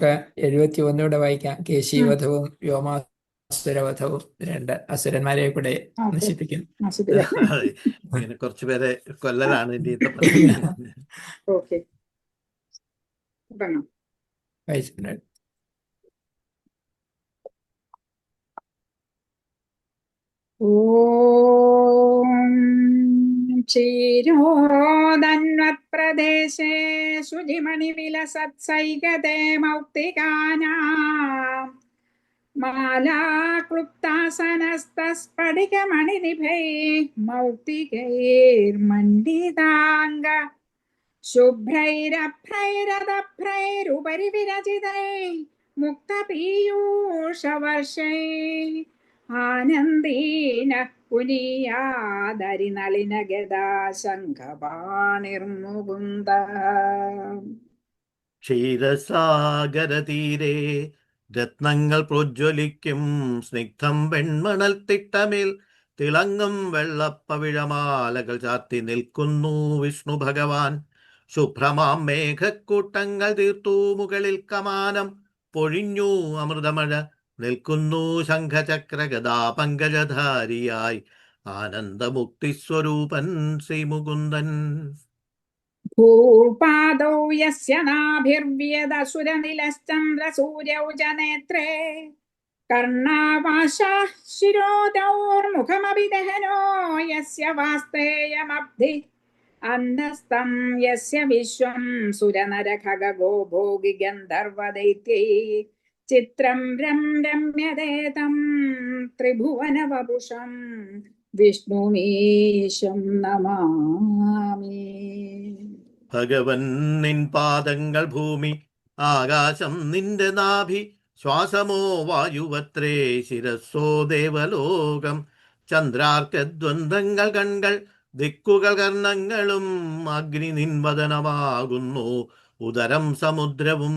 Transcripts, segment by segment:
നമുക്ക് എഴുപത്തി ഒന്നിലൂടെ വായിക്കാം. കേശീവധവും വ്യോമാസുരവധവും രണ്ട് അസുരന്മാരെ കൂടെ നശിപ്പിക്കും. കുറച്ചുപേരെ കൊല്ലലാണ്. ഓക്കെ. വായിച്ചിട്ടുണ്ട് ഓം क्षीरोदन्वत्प्रदेशे सुजिमणिविलसत्सैकते मौक्तिकानाम् माला क्लुप्तासनस्तस्फटिकमणिनिभैः मौक्तिकैर्मण्डिताङ्ग शुभ्रैरभ्रैरदभ्रैरुपरि विरचितैः मुक्तपीयूषवर्षैः ആനന്ദീന പുനീയാദരിനളിന ഗദാ ശംഖപാണിർമുകുന്ദ. ക്ഷീരസാഗരതീരെ രത്നങ്ങൾ പ്രോജ്വലിക്കും സ്നിഗ്ധം വെൺമണൽ തിട്ടമേൽ തിളങ്ങും വെള്ളപ്പവിഴമാലകൾ ചാർത്തി നിൽക്കുന്നു വിഷ്ണു ഭഗവാൻ. ശുഭ്രമാം മേഘക്കൂട്ടങ്ങൾ തീർത്തു മുകളിൽ കമാനം പൊഴിഞ്ഞു അമൃതമഴ നിൽക്കുന്നു ശംഖചക്ര ഗദാ പങ്കജധാരിയായി. ആനന്ദമുക്തി സ്വരൂപൻ ശ്രീമുകുന്ദൻ. ഭൂപാദോ യസ്യ നാഭിർവ്യദസുരനിലശ്ചന്ദ്രസൂര്യൗ ച നേത്രേ ദഹനോ യസ്യ വാസ്തേയമബ്ധി. അന്തസ്തം യസ്യ വിശ്വം സുരനരഖഗോ ഭോഗി ഗന്ധർവദൈത്യൈ ചിത്രം രം രമ്യതേതം ത്രിഭുവന ത്രിഭുവനവപുഷം. വിഷ്ണുമീശം നമാമി. ഭഗവൻ നിൻ പാദങ്ങൾ ഭൂമി ആകാശം നിന്റെ നാഭി ശ്വാസമോ വായുവത്രേ ശിരസ്സോ ദേവലോകം. ചന്ദ്രാർക്കദ്വന്ദ്ങ്ങൾ കൺകൾ ദിക്കുകൾ കർണങ്ങളും അഗ്നി നിൻവദനമാകുന്നു. ഉദരം സമുദ്രവും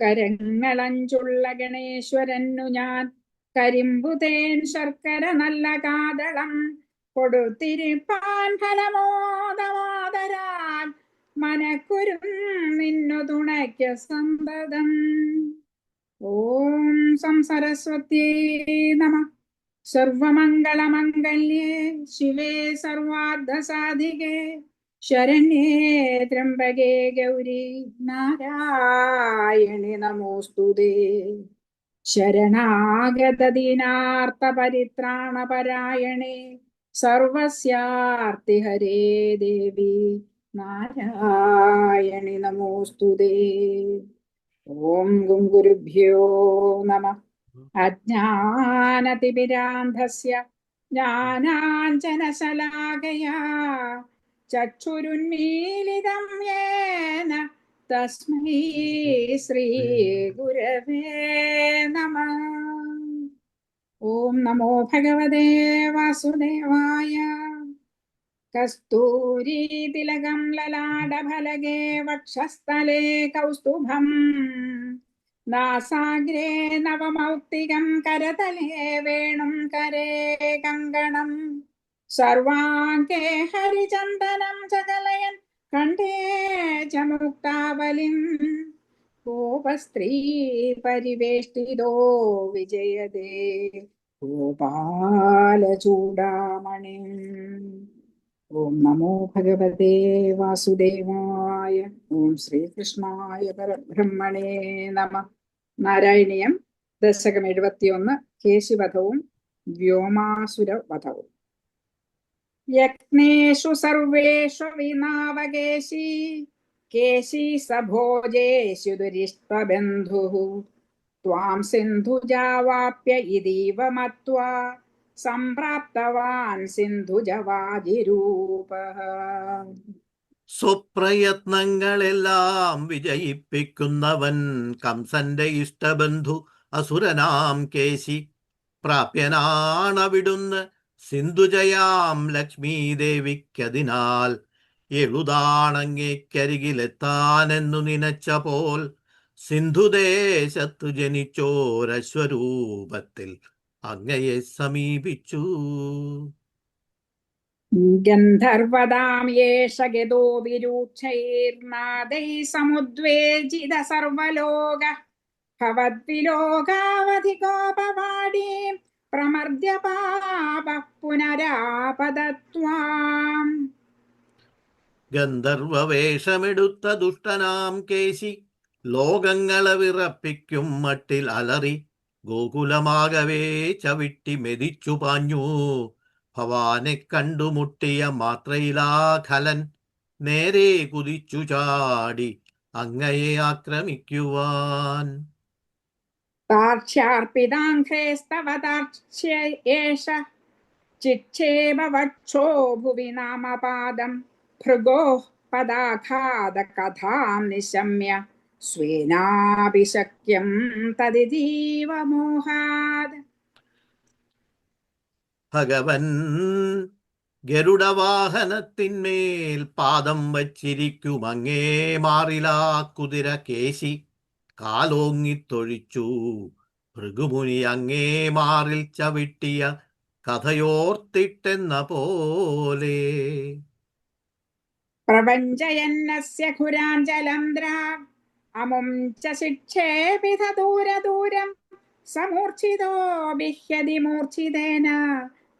കരങ്ങളഞ്ചുള്ള ഗണേശ്വരനു ഞാൻ. കരിമ്പുതേൻ ശർക്കര നല്ല കാതളം. കൊടുത്തിരിപ്പാൻ ഫലമോദമാതരാൽ മനക്കുരും നിന്നു തുണയ്ക്ക സന്തതം. ഓം സംസരസ്വത്യേ നമ. സർവമംഗളമംഗല്യേ. ശിവേ സർവാർദ്ധസാധികേ ശരണ്യേ ത്രംബകേ ഗൗരി നാരായണി നമോസ്തുതേ ശരണാഗതദീനാർത്ഥപരിത്രാണപരായണേ സർവസ്യാർത്തിഹരേ ദേവി നാരായണി നമോസ്തുതേ ഓം ഗും ഗുരുഭ്യോ നമ. അജ്ഞാനതിമിരാന്ധസ്യ ജ്ഞാനാഞ്ജനശലാകയാ ചക്ഷുരുന്മീലിതം യേന തസ്മൈ ശ്രീ ഗുരവേ നമ. ഓം നമോ ഭഗവതേ വാസുദേവായ. കസ്തൂരി തിലകം ലലാടഫലകേ വക്ഷസ്ഥലേ കൗസ്തുഭം. നാസാഗ്രേ നവമൗക്തികം കരതലേ വേണും കരേ കങ്കണം. സർവാംഗേ ഹരിചന്ദനം ചകലയൻ കണ്ടേ ച മുക്താവലിം ഗോപസ്ത്രീ പരിവേഷ്ടിതോ വിജയദേ ഗോപാലചൂടാമണി ഓം നമോ ഭഗവതേ വാസുദേവായ ഓം ശ്രീകൃഷ്ണായ പരബ്രഹ്മണേ നമ. നാരായണീയം ദശകം എഴുപത്തിയൊന്ന് കേശിവധവും യജ്ഞേഷു സർവേഷു വിനാവകേശി കേശി സഭോജേഷു ദുരിഷ്ടബന്ധു ത്വാം സിന്ധുജാവാപ്യ ഇതീവ മത്വാ സംപ്രാപ്തവാൻ സിന്ധുജവാജിരൂപഃ സ്വപ്രയത്നങ്ങളെല്ലാം വിജയിപ്പിക്കുന്നവൻ കംസന്റെ ഇഷ്ടബന്ധു അസുരനാം കേശി പ്രാപ്യനാണവിടുന്ന് സിന്ധുജയാം ലക്ഷ്മീദേവിക്കതിനാൽ എഴുതാണങ്ങേക്കരികിലെത്താനെന്നു നനച്ച പോൽ സിന്ധുദേശത്തു ജനിച്ചോരശ്വരൂപത്തിൽ അങ്ങയെ സമീപിച്ചു. ഗന്ധർവതാം യേഷ ഗതോ വിരൂക്ഷൈർനാദൈ പ്രമർദ്യ പാപ ദുഷ്ടനാം കേശി ലോകങ്ങളെ വിറപ്പിക്കും മട്ടിൽ അലറി ഗോകുലമാകവേ ചവിട്ടി മെതിച്ചു പാഞ്ഞു. ഭവാനെ കണ്ടുമുട്ടിയ മാത്രയിലാ ഖലൻ നേരെ കുതിച്ചു ചാടി അങ്ങയെ ആക്രമിക്കുവാൻ. ചിക്ഷേപ വക്ഷോ ഭുവി നാമപാദം ഭൃഗോ പദാഘാത കഥാം നിശമ്യ സ്വേനാഭിശക്യം തദിജീവമോഹാത് ഭഗവൻ ഗരുഡവാഹനത്തിന്മേൽ പാദം വച്ചിരിക്കുമങ്ങേ മാറിലാ കുതിര കേശി കാലോങ്ങിത്തൊഴിച്ചു. ഭൃഗുമുനി അങ്ങേ മാറിൽ ചവിട്ടിയ കഥയോർത്തിട്ടെന്ന പോലെ. പ്രപഞ്ചയന്നസ്യ ഖുരാഞ്ജലംദ്രാ അമും ച ശിക്ഷേപിത ദൂരദൂരം സമൂർച്ഛിതോ ബിഹ്യതി മൂർച്ഛിതേന.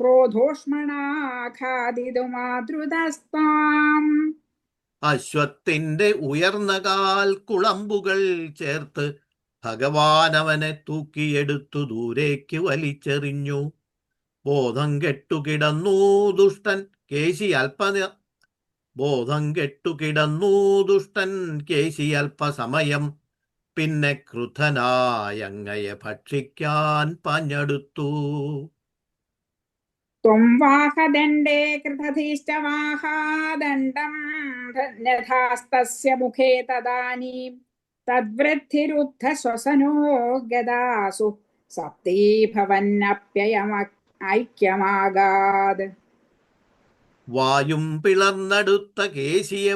ക്രോധോഷ്മണാഘാതിതുമാതൃതസ്താം അശ്വത്തിന്റെ ഉയർന്ന കാൽ കുളമ്പുകൾ ചേർത്ത് ഭഗവാൻ അവനെ തൂക്കിയെടുത്തു ദൂരേക്ക് വലിച്ചെറിഞ്ഞു. ബോധം കെട്ടുകിടന്നു ദുഷ്ടൻ കേശി അല്പ ബോധം കെട്ടുകിടന്നു ദുഷ്ടൻ കേശി അല്പസമയം. പിന്നെ ക്രുദ്ധനായങ്ങയെ ഭക്ഷിക്കാൻ പഞ്ഞെടുത്തു ത്വം വാഹദണ്ഡേ കൃതധീശ്ച വാഹാദണ്ഡം യഥാസ്തസ്യ മുഖേ തദാനീം തദ്വൃദ്ധിരുദ്ധ ശ്വസനോ ഗദാസു സപ്തീഭവന്നപ്യയമ ഐക്യമാകാത് വായും പിളർന്നെടുത്ത കേശിയെ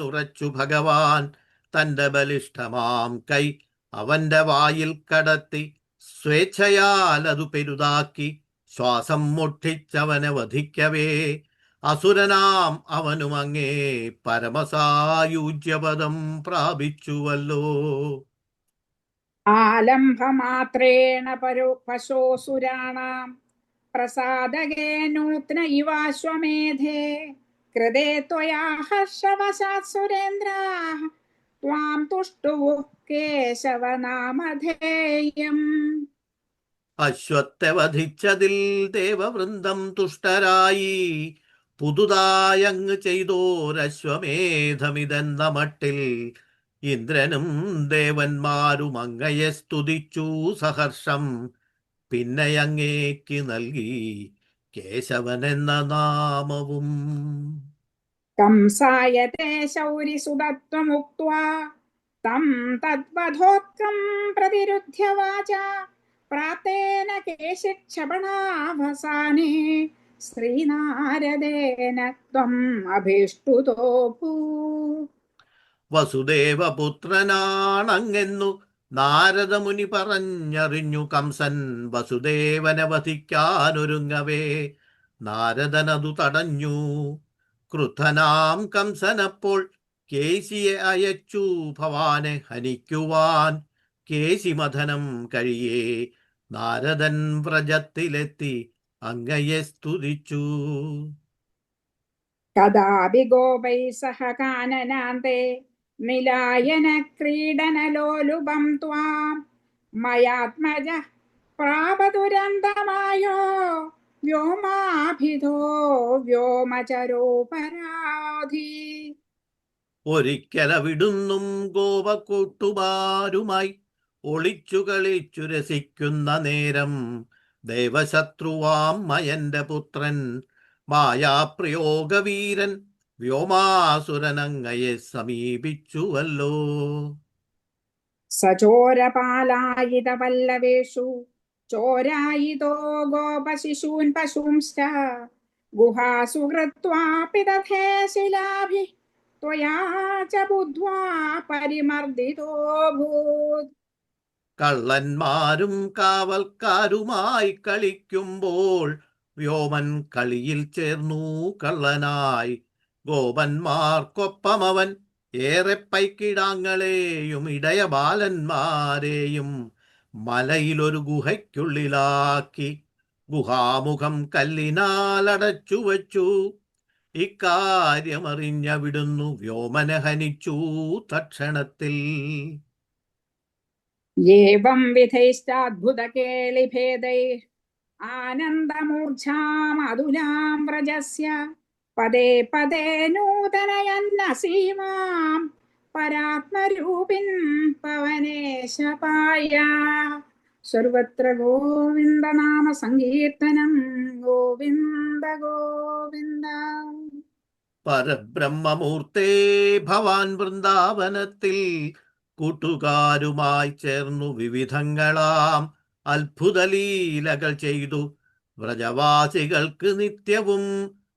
ഉറച്ചു ഭഗവാൻ തന്റെ ബലിഷ്ഠമാം കൈ അവന്റെ വായിൽ കടത്തി സ്വേച്ഛയാൽ അതു പെരുതാക്കി ശ്വാസം മുട്ടിച്ചവനെ വധിക്കവേ അസുരനാം അവനും അങ്ങേ പരമസായുജ്യപദം പ്രാപിച്ചുവല്ലോ. ആലംഭമാത്രേണ പരോ പശോസുരാണാം. പ്രസാദകേ നൂത്ന ഇവാശ്വമേധേ. കൃതേ ത്വയാ ഹർഷവശാത് സുരേന്ദ്ര ത്വാം തുഷ്ടുവു കേശവ നാമധേയം അശ്വത്തെ വധിച്ചതിൽ ദേവവൃന്ദം തുഷ്ടരായി. പുതുതായങ്ങ് ചെയ്തോരശ്വമേധമിതെന്ന മട്ടിൽ ഇന്ദ്രനും ദേവന്മാരും അങ്ങയെ സ്തുതിച്ചു സഹർഷം. പിന്നെ അങ്ങേക്ക് നൽകി കേശവൻ എന്ന നാമവും കംസായതേ ശൗരി സുതത്വമുക്വാ തം തദ്വധോക്കം പ്രതിരുധ്യ പ്രാതേന കേശക്ഷപണാവസാനേ ശ്രീനാരദേന ത്വം അഭിഷ്ടുതോ വസുദേവപുത്രനാണങ്ങെന്നു നാരദമുനി പറഞ്ഞറിഞ്ഞു കംസൻ വസുദേവനെ വധിക്കാനൊരുങ്ങവേ. നാരദനതു തടഞ്ഞു. ക്രുദ്ധനാം കംസനപ്പോൾ കേശിയെ അയച്ചു ഭവാനെ ഹനിക്കുവാൻ. കേശിമഥനം കഴിയേ. നാരദൻ വ്രജത്തിലെത്തി അങ്ങയെ സ്തുതിച്ചു. കഥാപി ഗോപൈ സഹ കാനനാന്തേ നിലായന ക്രീഡനലോലുപം ത്വാം. മയാത്മജ പ്രാപതുരന്തമായോ വ്യോമാഭിധോ വ്യോമചരോപരാധി. ഒരിക്കല വിടുന്നും ഗോപക്കൂട്ടുമാരുമായി ഒളിച്ചു കളിച്ചു രസിക്കുന്ന നേരം ദേവശത്രുവാം മയന്റെ പുത്രൻ മായാപ്രയോഗവീരൻ വ്യോമാസുരനങ്ങയെ സമീപിച്ചുവല്ലോ സചോരപാലായിതവല്ലവേഷു ചോരായിതോ ഗോപശിശൂൻ പശൂംശ്ച ഗുഹാസു കൃത്വാപി തഥേ ശിലാഭി त्वया च बुद्ध्वा परिमर्दितोऽभूत् കള്ളന്മാരും കാവൽക്കാരുമായി കളിക്കുമ്പോൾ വ്യോമൻ കളിയിൽ ചേർന്നു കള്ളനായി. ഗോപന്മാർക്കൊപ്പം അവൻ ഏറെ പൈക്കിടാങ്ങളെയും ഇടയ ബാലന്മാരെയും മലയിലൊരു ഗുഹയ്ക്കുള്ളിലാക്കി ഗുഹാമുഖം കല്ലിനാൽ അടച്ചു വച്ചു ഇക്കാര്യമറിഞ്ഞവിടുന്നു വ്യോമനഹനിച്ചു തക്ഷണത്തിൽ. एवं विधैश्चाद्भुतकेलिभेदैः आनन्दमूर्च्छामधुलां व्रजस्य पदे पदे नूतनयन्न सीमां परात्मरूपिन् पवनेशपाय सर्वत्र गोविन्दनाम सङ्कीर्तनं गोविन्द गोविन्द പരബ്രഹ്മമൂർത്തേ ഭവാൻ വൃന്ദാവനത്തിൽ കൂട്ടുകാരുമായി ചേർന്നു വിവിധങ്ങളാം അത്ഭുതലീലകൾ ചെയ്തു. വ്രജവാസികൾക്ക് നിത്യവും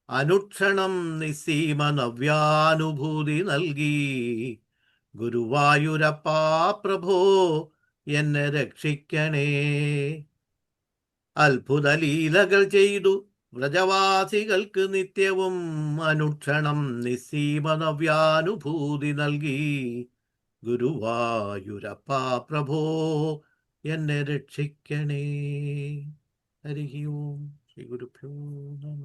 അനുക്ഷണം നിസ്സീമ നവ്യാനുഭൂതി നൽകി. ഗുരുവായൂരപ്പാ പ്രഭോ എന്നെ രക്ഷിക്കണേ. അത്ഭുതലീലകൾ ചെയ്തു. വ്രജവാസികൾക്ക് നിത്യവും അനുക്ഷണം നിസ്സീമ നവ്യാനുഭൂതി നൽകി. ഗുരുവായൂരപ്പാ പ്രഭോ എന്നെ രക്ഷിക്കണേ. ഹരി ഓം ശ്രീ ഗുരുഭ്യോ നമ.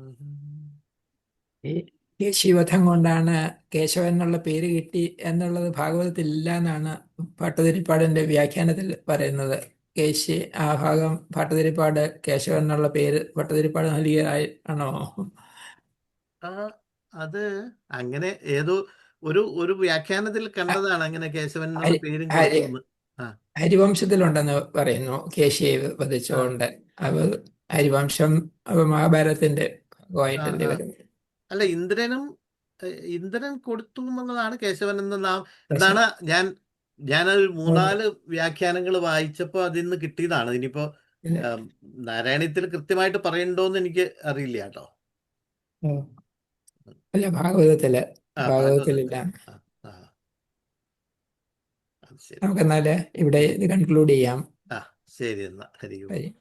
ഈ കേശിവധം കൊണ്ടാണ് കേശവൻ എന്നുള്ള പേര് കിട്ടി എന്നുള്ളത് ഭാഗവതത്തിൽ ഇല്ല എന്നാണ് ഭട്ടതിരിപ്പാടിന്റെ വ്യാഖ്യാനത്തിൽ പറയുന്നത്. കേശി ആ ഭാഗം ഭട്ടതിരിപ്പാട് കേശവൻ എന്നുള്ള പേര് ഭട്ടതിരിപ്പാട് നൽകിയതായി ആണോ? അത് അങ്ങനെ ഏതോ ഒരു ഒരു വ്യാഖ്യാനത്തിൽ കണ്ടതാണ് അങ്ങനെ കേശവൻ പേരും ഹരിവംശത്തിലുണ്ടെന്ന് പറയുന്നു കേശിയെ വധിച്ചുകൊണ്ട്. അവ ഹരിവംശം അവ മഹാഭാരതത്തിന്റെ ഭാഗമായിട്ടല്ലേ. വരുന്നത്. അല്ല ഇന്ദ്രനും ഇന്ദ്രൻ കൊടുത്തു എന്നുള്ളതാണ് കേശവൻ എന്ന നാം എന്നാണ് ഞാൻ ഞാൻ ഒരു മൂന്നാൽ വ്യാഖ്യാനങ്ങൾ വായിച്ചപ്പോ അതിൽ നിന്ന് കിട്ടിയതാണ്. ഇനിയിപ്പോ നാരായണത്തിൽ കൃത്യമായിട്ട് പറയണ്ടോന്ന് എനിക്ക് അറിയില്ല കേട്ടോ. അല്ല ഭാഗവതത്തിൽ ഭാഗവതത്തിലില്ല. നമുക്കെന്നാൽ ഇവിടെ ഇത് കൺക്ലൂഡ് ചെയ്യാം. ആ ശരി എന്നാ. ഹരി.